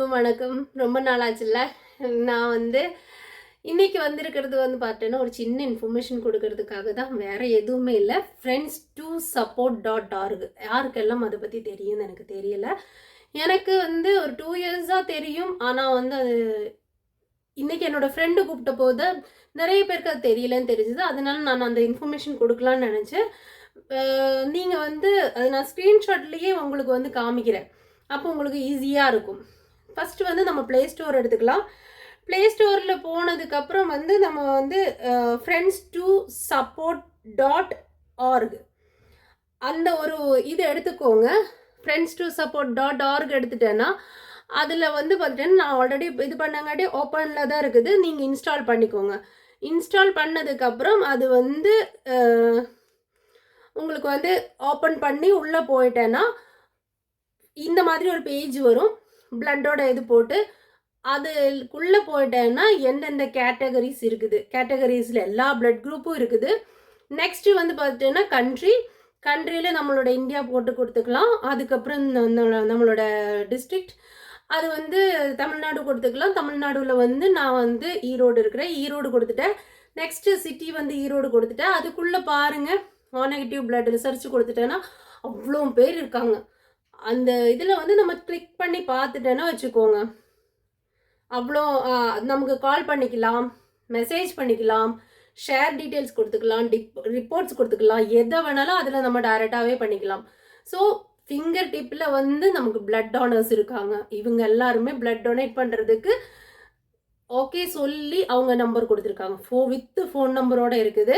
எல்லாருக்கும் வணக்கம். ரொம்ப நாளாச்சுல்ல. நான் வந்து இன்னைக்கு வந்திருக்கிறது வந்து பார்த்தேன்னா ஒரு சின்ன இன்ஃபர்மேஷன் கொடுக்கறதுக்காக தான். வேற எதுவுமே இல்லை. Friends to support dot org யாருக்கெல்லாம் அதை பற்றி தெரியும்னு எனக்கு தெரியல. எனக்கு வந்து ஒரு டூ இயர்ஸாக தெரியும். ஆனால் வந்து அது இன்றைக்கி என்னோடய ஃப்ரெண்டு கூப்பிட்ட போது நிறைய பேருக்கு அது தெரியலன்னு தெரிஞ்சுது. அதனால நான் அந்த இன்ஃபர்மேஷன் கொடுக்கலான்னு நினச்சேன். நீங்கள் வந்து அது நான் ஸ்க்ரீன்ஷாட்லேயே உங்களுக்கு வந்து காமிக்கிறேன். அப்போ உங்களுக்கு ஈஸியாக இருக்கும். ஃபஸ்ட்டு வந்து நம்ம ப்ளே ஸ்டோர் எடுத்துக்கலாம். ப்ளே ஸ்டோரில் போனதுக்கப்புறம் வந்து நம்ம வந்து friends to support dot org அந்த ஒரு இது எடுத்துக்கோங்க. Friends to support dot org எடுத்துட்டேன்னா அதில் வந்து பார்த்துட்டேன்னா நான் ஆல்ரெடி இது பண்ணங்காட்டி ஓப்பனில் தான் இருக்குது. நீங்கள் இன்ஸ்டால் பண்ணிக்கோங்க. இன்ஸ்டால் பண்ணதுக்கப்புறம் அது வந்து உங்களுக்கு வந்து ஓப்பன் பண்ணி உள்ளே போயிட்டேன்னா இந்த மாதிரி ஒரு பேஜ் வரும். பிளட்டோட இது போட்டு அதுக்குள்ளே போயிட்டேன்னா எந்தெந்த கேட்டகரிஸ் இருக்குது? கேட்டகரிஸில் எல்லா பிளட் குரூப்பும் இருக்குது. நெக்ஸ்ட்டு வந்து பார்த்துட்டேன்னா கண்ட்ரி கண்ட்ரியில் நம்மளோட இந்தியா போட்டு கொடுத்துக்கலாம். அதுக்கப்புறம் நம்மளோட டிஸ்ட்ரிக்ட் அது வந்து தமிழ்நாடு கொடுத்துக்கலாம். தமிழ்நாடுல வந்து நான் வந்து ஈரோடு இருக்கிறேன். ஈரோடு கொடுத்துட்டேன். நெக்ஸ்ட்டு சிட்டி வந்து ஈரோடு கொடுத்துட்டேன். அதுக்குள்ளே பாருங்கள் ஓ நெகட்டிவ் பிளட் ரிசர்ச் கொடுத்துட்டேன்னா அவ்வளோ பேர் இருக்காங்க. அந்த இதில் வந்து நம்ம கிளிக் பண்ணி பார்த்துட்டேன்னா வச்சுக்கோங்க. அவ்வளோ நமக்கு கால் பண்ணிக்கலாம் மெசேஜ் பண்ணிக்கலாம் ஷேர் டீட்டெயில்ஸ் கொடுத்துக்கலாம் டிப் ரிப்போர்ட்ஸ் கொடுத்துக்கலாம் எதை வேணாலும் அதில் நம்ம டைரெக்டாகவே பண்ணிக்கலாம். ஸோ ஃபிங்கர் டிப்பில் வந்து நமக்கு பிளட் டோனர்ஸ் இருக்காங்க. இவங்க எல்லாருமே பிளட் டொனேட் பண்ணுறதுக்கு ஓகே சொல்லி அவங்க நம்பர் கொடுத்துருக்காங்க. ஃபோ வித் ஃபோன் நம்பரோட இருக்குது.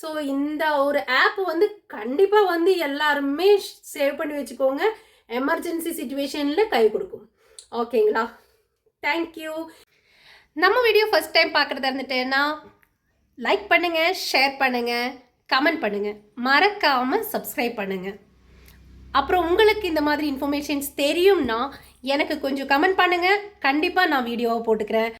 ஸோ இந்த ஒரு ஆப் வந்து கண்டிப்பாக வந்து எல்லாருமே சேவ் பண்ணி வச்சுக்கோங்க. எமர்ஜென்சி சுச்சுவேஷனில் கை கொடுக்கும். ஓகேங்களா தேங்க்யூ நம்ம வீடியோ ஃபர்ஸ்ட் டைம் பார்க்குறதா இருந்துட்டேன்னா லைக் பண்ணுங்கள் ஷேர் பண்ணுங்கள் கமெண்ட் பண்ணுங்கள் மறக்காமல் சப்ஸ்கிரைப் பண்ணுங்கள் அப்புறம் உங்களுக்கு இந்த மாதிரி இன்ஃபர்மேஷன்ஸ் தெரியும்னா எனக்கு கொஞ்சம் கமெண்ட் பண்ணுங்கள் கண்டிப்பாக நான் வீடியோவை போட்டுக்கிறேன்.